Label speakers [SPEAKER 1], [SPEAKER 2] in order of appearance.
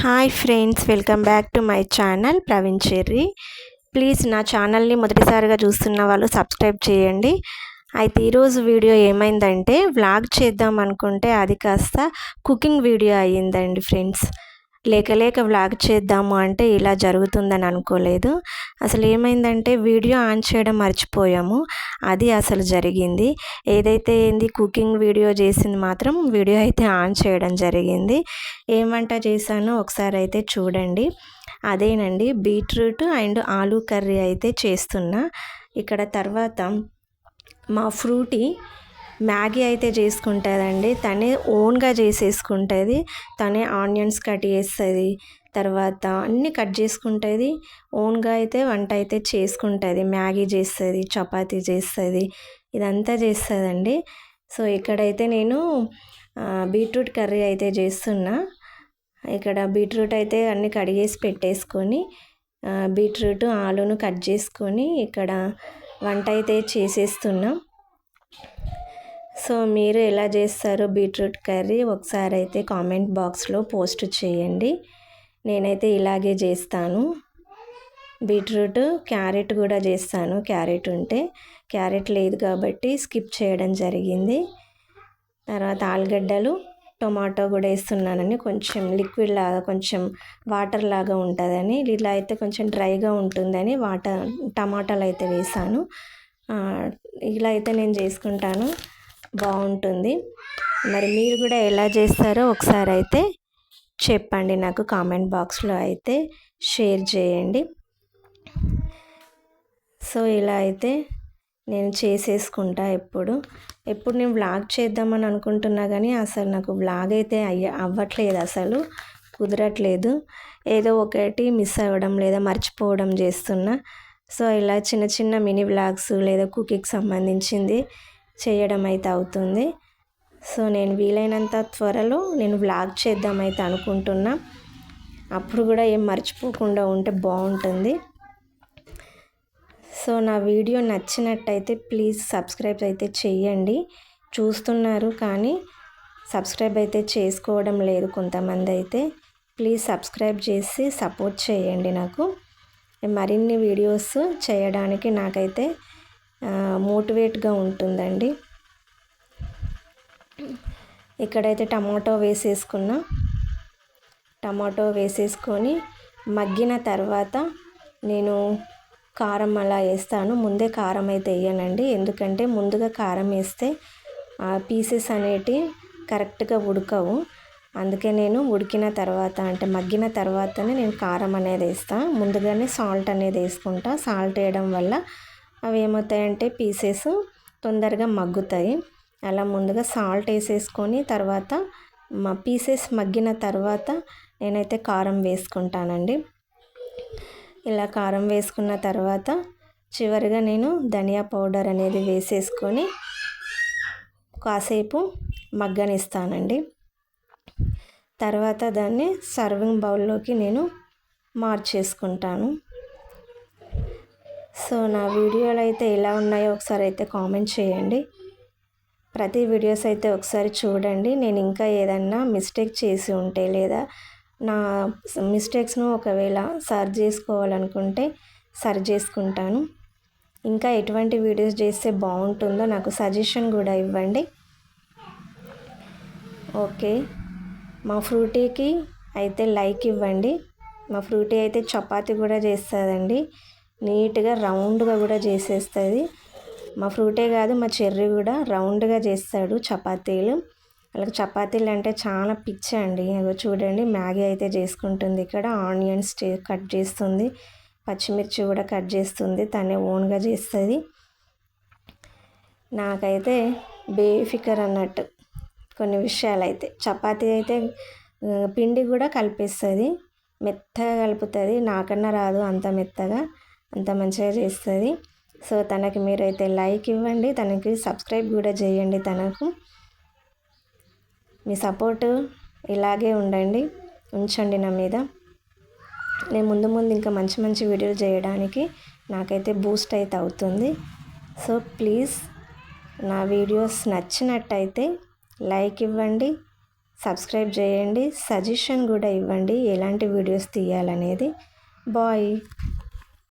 [SPEAKER 1] Hi friends welcome back to my channel Praveen Cherry please నా ఛానల్ని మొదటిసారిగా చూస్తున్న వాళ్ళు సబ్స్క్రైబ్ చేయండి. అయితే ఈరోజు వీడియో ఏమైందంటే వ్లాగ్ చేద్దాం అనుకుంటే అది కాస్త కుకింగ్ వీడియో అయ్యిందండి ఫ్రెండ్స్ లేక లేక వ్లాగ్ చేద్దాము అంటే ఇలా జరుగుతుందని అనుకోలేదు. అసలు ఏమైందంటే వీడియో ఆన్ చేయడం మర్చిపోయాము. అది అసలు జరిగింది. ఏదైతే ఏంది కుకింగ్ వీడియో చేసింది మాత్రం వీడియో అయితే ఆన్ చేయడం జరిగింది. ఏం వంట చేశానో ఒకసారి అయితే చూడండి. అదేనండి బీట్రూట్ అండ్ ఆలూ కర్రీ అయితే చేస్తున్నా. ఇక్కడ తర్వాత మా ఫ్రూటీ మ్యాగీ అయితే చేసుకుంటుందండి. తనే ఓన్గా చేసేసుకుంటుంది. తనే ఆనియన్స్ కట్ చేస్తుంది. తర్వాత అన్నీ కట్ చేసుకుంటుంది. ఓన్గా అయితే వంట అయితే చేసుకుంటుంది. మ్యాగీ చేస్తుంది చపాతీ చేస్తుంది. ఇదంతా చేస్తుందండి. సో ఇక్కడైతే నేను బీట్రూట్ కర్రీ అయితే చేస్తున్నా. ఇక్కడ బీట్రూట్ అయితే అన్నీ కడిగేసి పెట్టేసుకొని బీట్రూట్ ఆలును కట్ చేసుకొని ఇక్కడ వంట అయితే చేసేస్తున్నాం. సో మీరు ఎలా చేస్తారు బీట్రూట్ కర్రీ ఒకసారి అయితే కామెంట్ బాక్స్లో పోస్ట్ చేయండి. నేనైతే ఇలాగే చేస్తాను. బీట్రూట్ క్యారెట్ కూడా చేస్తాను. క్యారెట్ ఉంటే క్యారెట్ లేదు కాబట్టి స్కిప్ చేయడం జరిగింది. తర్వాత ఆలుగడ్డలు టొమాటో కూడా వేస్తున్నానని కొంచెం లిక్విడ్ లాగా కొంచెం వాటర్ లాగా ఉంటుందని ఇలా అయితే కొంచెం డ్రైగా ఉంటుందని వాటర్ టమాటాలు అయితే వేసాను. ఇలా అయితే నేను చేసుకుంటాను. బాగుంటుంది. మరి మీరు కూడా ఎలా చేస్తారో ఒకసారి అయితే చెప్పండి. నాకు కామెంట్ బాక్స్లో అయితే షేర్ చేయండి. సో ఇలా అయితే నేను చేసేసుకుంటా ఎప్పుడు. ఎప్పుడు నేను వ్లాగ్ చేద్దామని అనుకుంటున్నా కానీ అసలు నాకు వ్లాగ్ అయితే అయ్య అవ్వట్లేదు అసలు. కుదరట్లేదు. ఏదో ఒకటి మిస్ అవ్వడం లేదా మర్చిపోవడం చేస్తున్నా. సో ఇలా చిన్న చిన్న మినీ వ్లాగ్స్ లేదా కుకింగ్కి సంబంధించింది చేయడం అయితే అవుతుంది. సో నేను వీలైనంత త్వరలో నేను వ్లాగ్ చేద్దామైతే అనుకుంటున్నా. అప్పుడు కూడా ఏం మర్చిపోకుండా ఉంటే బాగుంటుంది. సో నా వీడియో నచ్చినట్టయితే ప్లీజ్ సబ్స్క్రైబ్ అయితే చేయండి. చూస్తున్నారు కానీ సబ్స్క్రైబ్ అయితే చేసుకోవడం లేదు కొంతమంది అయితే. ప్లీజ్ సబ్స్క్రైబ్ చేసి సపోర్ట్ చేయండి నాకు. మరిన్ని వీడియోస్ చేయడానికి నాకైతే మోటివేట్గా ఉంటుందండి. ఇక్కడైతే టమాటో వేసేసుకున్నా. టమాటో వేసేసుకొని మగ్గిన తర్వాత నేను కారం అలా వేస్తాను. ముందే కారం అయితే వేయనండి. ఎందుకంటే ముందుగా కారం వేస్తే ఆ పీసెస్ అనేటి కరెక్ట్గా ఉడకవు. అందుకే నేను ఉడికిన తర్వాత అంటే మగ్గిన తర్వాతనే నేను కారం అనేది వేస్తాను ముందుగానే సాల్ట్ అనేది వేసుకుంటా. సాల్ట్ వేయడం వల్ల అవి ఏమవుతాయంటే పీసెస్ తొందరగా మగ్గుతాయి. అలా ముందుగా సాల్ట్ వేసేసుకొని తర్వాత మా పీసెస్ మగ్గిన తర్వాత నేనైతే కారం వేసుకుంటానండి. ఇలా కారం వేసుకున్న తర్వాత చివరిగా నేను ధనియా పౌడర్ అనేది వేసేసుకొని కాసేపు మగ్గనిస్తానండి. తర్వాత దాన్ని సర్వింగ్ బౌల్లోకి నేను మార్చేసుకుంటాను. సో నా వీడియోలు అయితే ఎలా ఉన్నాయో ఒకసారి అయితే కామెంట్ చేయండి. ప్రతి వీడియోస్ అయితే ఒకసారి చూడండి. నేను ఇంకా ఏదన్నా మిస్టేక్ చేసి ఉంటే లేదా నా మిస్టేక్స్ను ఒకవేళ సర్చ్ చేసుకోవాలనుకుంటే సర్చ్ చేసుకుంటాను. ఇంకా ఎటువంటి వీడియోస్ చేస్తే బాగుంటుందో నాకు సజెషన్ కూడా ఇవ్వండి. ఓకే. మా ఫ్రూటీకి అయితే లైక్ ఇవ్వండి. మా ఫ్రూటీ అయితే చపాతి కూడా చేస్తుందండి. నీట్గా రౌండ్గా కూడా చేసేస్తుంది. మా ఫ్రూటే కాదు మా చెర్రీ కూడా రౌండ్గా చేస్తాడు చపాతీలు. వాళ్ళకి చపాతీలు అంటే చాలా పిచ్చ అండి. చూడండి మ్యాగీ అయితే చేసుకుంటుంది ఇక్కడ. ఆనియన్స్ కట్ చేస్తుంది. పచ్చిమిర్చి కూడా కట్ చేస్తుంది. తనే ఓన్గా చేస్తుంది. నాకైతే బేఫికర్ అన్నట్టు కొన్ని విషయాలు అయితే చపాతీ అయితే పిండి కూడా కలిపిస్తుంది. మెత్తగా కలుపుతుంది. నాకన్నా రాదు అంత మెత్తగా. అంత మంచిగా చేస్తుంది. సో తనకి మీరైతే లైక్ ఇవ్వండి. తనకి సబ్స్క్రైబ్ కూడా చేయండి తనకు. మీ సపోర్టు ఇలాగే ఉండండి. ఉంచండి నా మీద. నేను ముందు ముందు ఇంకా మంచి మంచి వీడియోలు చేయడానికి నాకైతే బూస్ట్ అయితే అవుతుంది. సో ప్లీజ్ నా వీడియోస్ నచ్చినట్టయితే లైక్ ఇవ్వండి. సబ్స్క్రైబ్ చేయండి. సజెషన్ కూడా ఇవ్వండి. ఎలాంటి వీడియోస్ తీయాలనేది. బాయ్.